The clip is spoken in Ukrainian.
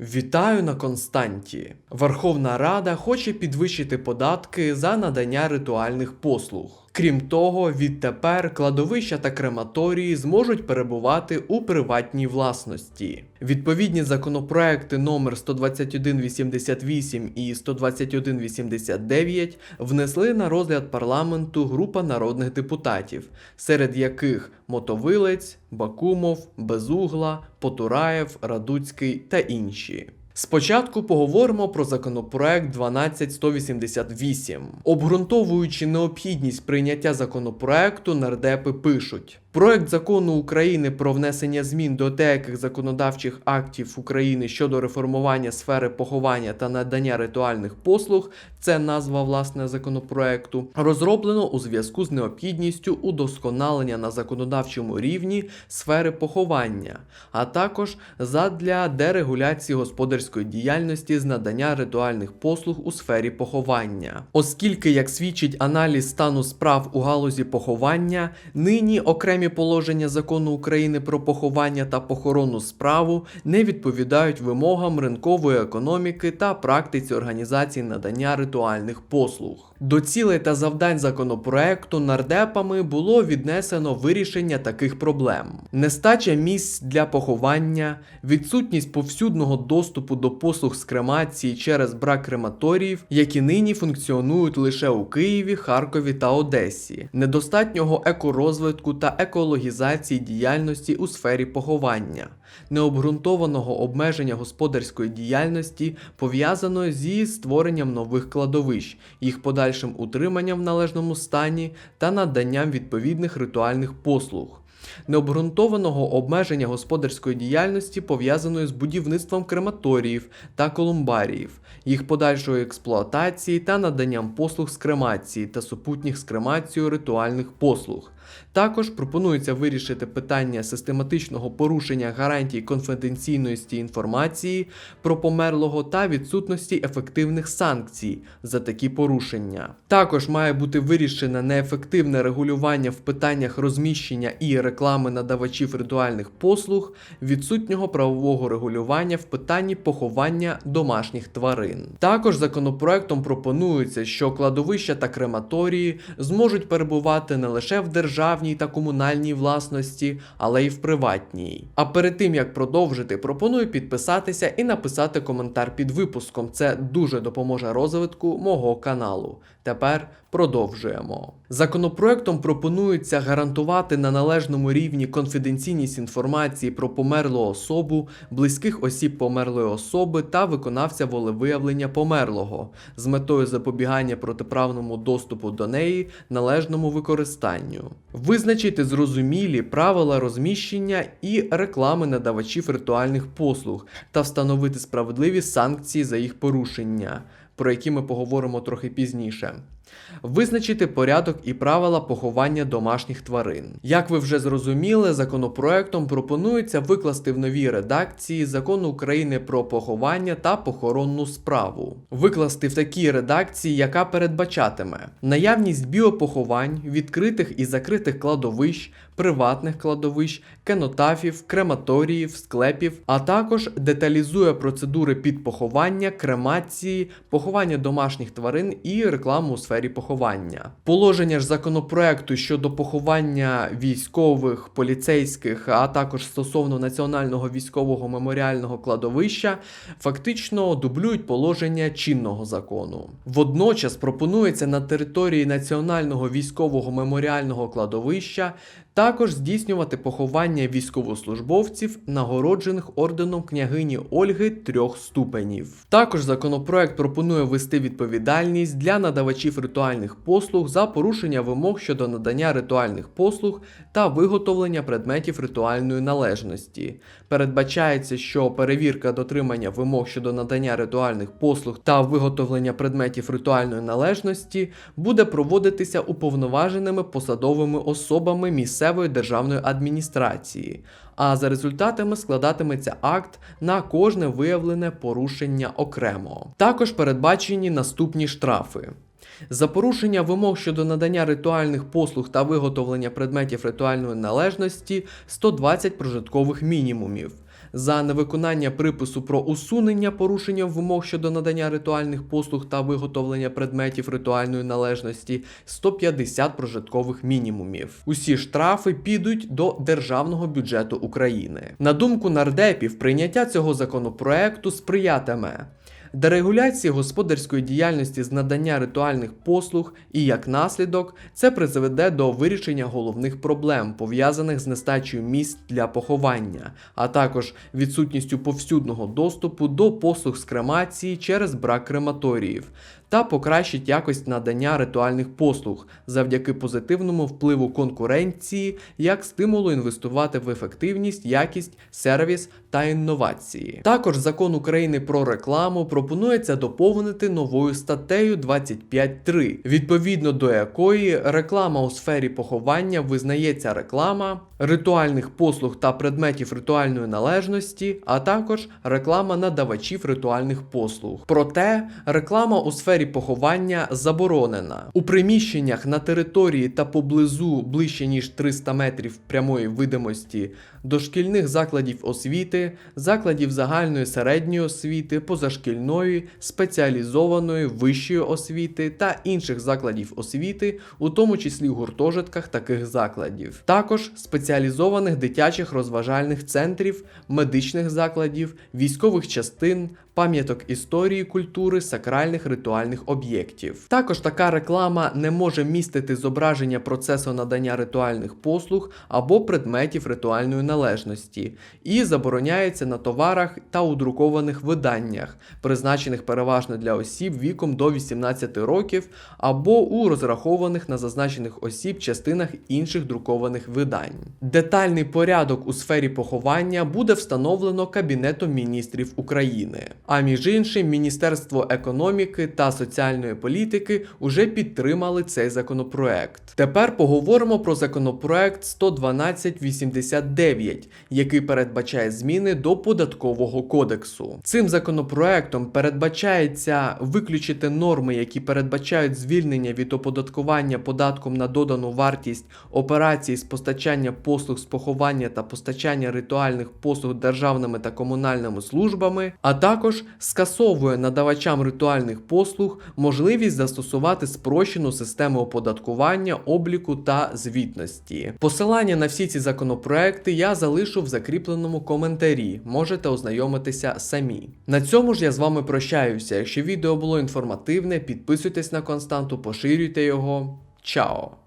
Вітаю на Константі. Верховна Рада хоче підвищити податки за надання ритуальних послуг. Крім того, відтепер кладовища та крематорії зможуть перебувати у приватній власності. Відповідні законопроекти номер 12188 і 12189 внесли на розгляд парламенту група народних депутатів, серед яких Мотовилець, Бакумов, Безугла, Потураєв, Радуцький та інші. Спочатку поговоримо про законопроект 12188. Обґрунтовуючи необхідність прийняття законопроекту, нардепи пишуть: Проект закону України про внесення змін до деяких законодавчих актів України щодо реформування сфери поховання та надання ритуальних послуг. Це назва власне законопроекту, розроблено у зв'язку з необхідністю удосконалення на законодавчому рівні сфери поховання, а також задля дерегуляції господарської діяльності з надання ритуальних послуг у сфері поховання. Оскільки, як свідчить аналіз стану справ у галузі поховання, нині окремі положення закону України про поховання та похоронну справу не відповідають вимогам ринкової економіки та практиці організації надання ритуальних послуг. До цілей та завдань законопроекту нардепами було віднесено вирішення таких проблем: нестача місць для поховання, відсутність повсюдного доступу до послуг з кремації через брак крематоріїв, які нині функціонують лише у Києві, Харкові та Одесі, недостатнього екорозвитку та екологізації діяльності у сфері поховання, необґрунтованого обмеження господарської діяльності, пов'язаної зі створенням нових кладовищ, їх подальшим утриманням в належному стані та наданням відповідних ритуальних послуг. Необґрунтованого обмеження господарської діяльності пов'язаної з будівництвом крематоріїв та колумбаріїв, їх подальшої експлуатації та наданням послуг з кремації та супутніх з кремацією ритуальних послуг. Також пропонується вирішити питання систематичного порушення гарантій конфіденційності інформації про померлого та відсутності ефективних санкцій за такі порушення. Також має бути вирішено неефективне регулювання в питаннях розміщення і реклами надавачів ритуальних послуг, відсутнього правового регулювання в питанні поховання домашніх тварин. Також законопроектом пропонується, що кладовища та крематорії зможуть перебувати не лише в державній та комунальній власності, але й в приватній. А перед тим як продовжити, пропоную підписатися і написати коментар під випуском. Це дуже допоможе розвитку мого каналу. Тепер продовжуємо. Законопроектом пропонується гарантувати на належному рівні конфіденційність інформації про померлу особу, близьких осіб померлої особи та виконавця волевиявлення померлого з метою запобігання протиправному доступу до неї належному використанню, визначити зрозумілі правила розміщення і реклами надавачів ритуальних послуг та встановити справедливі санкції за їх порушення про які ми поговоримо трохи пізніше. Визначити порядок і правила поховання домашніх тварин. Як ви вже зрозуміли, законопроектом пропонується викласти в новій редакції закону України про поховання та похоронну справу, викласти в такій редакції, яка передбачатиме наявність біопоховань, відкритих і закритих кладовищ, приватних кладовищ, кенотафів, крематоріїв, склепів, а також деталізує процедури підпоховання, кремації, поховання домашніх тварин і рекламу у сфері поховання. Положення ж законопроекту щодо поховання військових, поліцейських, а також стосовно національного військового меморіального кладовища, фактично дублюють положення чинного закону. Водночас пропонується на території національного військового меморіального кладовища також здійснювати поховання військовослужбовців, нагороджених орденом княгині Ольги трьох ступенів. Також законопроект пропонує ввести відповідальність для надавачів ритуальних послуг за порушення вимог щодо надання ритуальних послуг та виготовлення предметів ритуальної належності. Передбачається, що перевірка дотримання вимог щодо надання ритуальних послуг та виготовлення предметів ритуальної належності буде проводитися уповноваженими посадовими особами місцевої державної адміністрації. А за результатами складатиметься акт на кожне виявлене порушення окремо. Також передбачені наступні штрафи. За порушення вимог щодо надання ритуальних послуг та виготовлення предметів ритуальної належності 120 прожиткових мінімумів. За невиконання припису про усунення порушення вимог щодо надання ритуальних послуг та виготовлення предметів ритуальної належності 150 прожиткових мінімумів. Усі штрафи підуть до державного бюджету України. На думку нардепів, прийняття цього законопроекту сприятиме дерегуляції господарської діяльності з надання ритуальних послуг, і як наслідок це призведе до вирішення головних проблем, пов'язаних з нестачею місць для поховання, а також відсутністю повсюдного доступу до послуг з кремації через брак крематоріїв. Та покращить якість надання ритуальних послуг завдяки позитивному впливу конкуренції як стимулу інвестувати в ефективність, якість, сервіс та інновації. Також закон України про рекламу пропонується доповнити новою статтею 25.3, відповідно до якої реклама у сфері поховання визнається реклама ритуальних послуг та предметів ритуальної належності, а також реклама надавачів ритуальних послуг. Проте реклама у сфері поховання заборонена. У приміщеннях на території та поблизу ближче ніж 300 метрів прямої видимості дошкільних закладів освіти, закладів загальної середньої освіти, позашкільної, спеціалізованої вищої освіти та інших закладів освіти, у тому числі в гуртожитках таких закладів, також спеціалізованих дитячих розважальних центрів, медичних закладів, військових частин, пам'яток історії, культури, сакральних ритуальних об'єктів. Також така реклама не може містити зображення процесу надання ритуальних послуг або предметів ритуальної належності і забороняється на товарах та у друкованих виданнях, призначених переважно для осіб віком до 18 років або у розрахованих на зазначених осіб частинах інших друкованих видань. Детальний порядок у сфері поховання буде встановлено Кабінетом міністрів України. А між іншим, Міністерство економіки та соціальної політики уже підтримали цей законопроект. Тепер поговоримо про законопроект 11289, який передбачає зміни до податкового кодексу. Цим законопроектом передбачається виключити норми, які передбачають звільнення від оподаткування податком на додану вартість операцій з постачання послуг з поховання та постачання ритуальних послуг державними та комунальними службами, а також скасовує надавачам ритуальних послуг можливість застосувати спрощену систему оподаткування, обліку та звітності. Посилання на всі ці законопроекти я залишу в закріпленому коментарі. Можете ознайомитися самі. На цьому ж я з вами прощаюся. Якщо відео було інформативне, підписуйтесь на константу, поширюйте його. Чао!